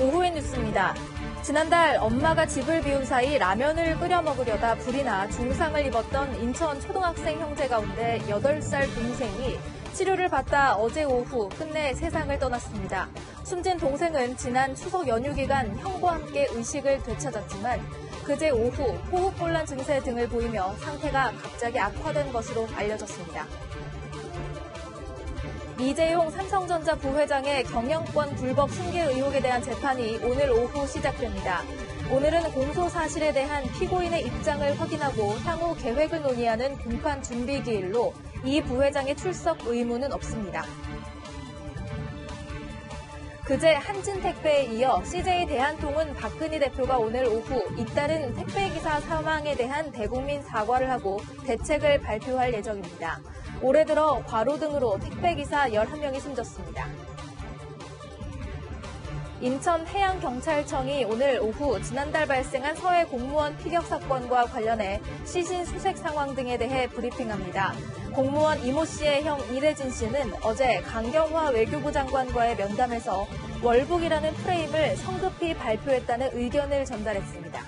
오후의 뉴스입니다. 지난달 엄마가 집을 비운 사이 라면을 끓여 먹으려다 불이 나 중상을 입었던 인천 초등학생 형제 가운데 8살 동생이 치료를 받다 어제 오후 끝내 세상을 떠났습니다. 숨진 동생은 지난 추석 연휴 기간 형과 함께 의식을 되찾았지만 그제 오후 호흡곤란 증세 등을 보이며 상태가 갑자기 악화된 것으로 알려졌습니다. 이재용 삼성전자 부회장의 경영권 불법 승계 의혹에 대한 재판이 오늘 오후 시작됩니다. 오늘은 공소 사실에 대한 피고인의 입장을 확인하고 향후 계획을 논의하는 공판 준비 기일로 이 부회장의 출석 의무는 없습니다. 그제 한진택배에 이어 CJ 대한통운 박근희 대표가 오늘 오후 잇따른 택배기사 사망에 대한 대국민 사과를 하고 대책을 발표할 예정입니다. 올해 들어 과로 등으로 택배기사 11명이 숨졌습니다. 인천해양경찰청이 오늘 오후 지난달 발생한 서해 공무원 피격 사건과 관련해 시신 수색 상황 등에 대해 브리핑합니다. 공무원 이모 씨의 형 이대진 씨는 어제 강경화 외교부 장관과의 면담에서 월북이라는 프레임을 성급히 발표했다는 의견을 전달했습니다.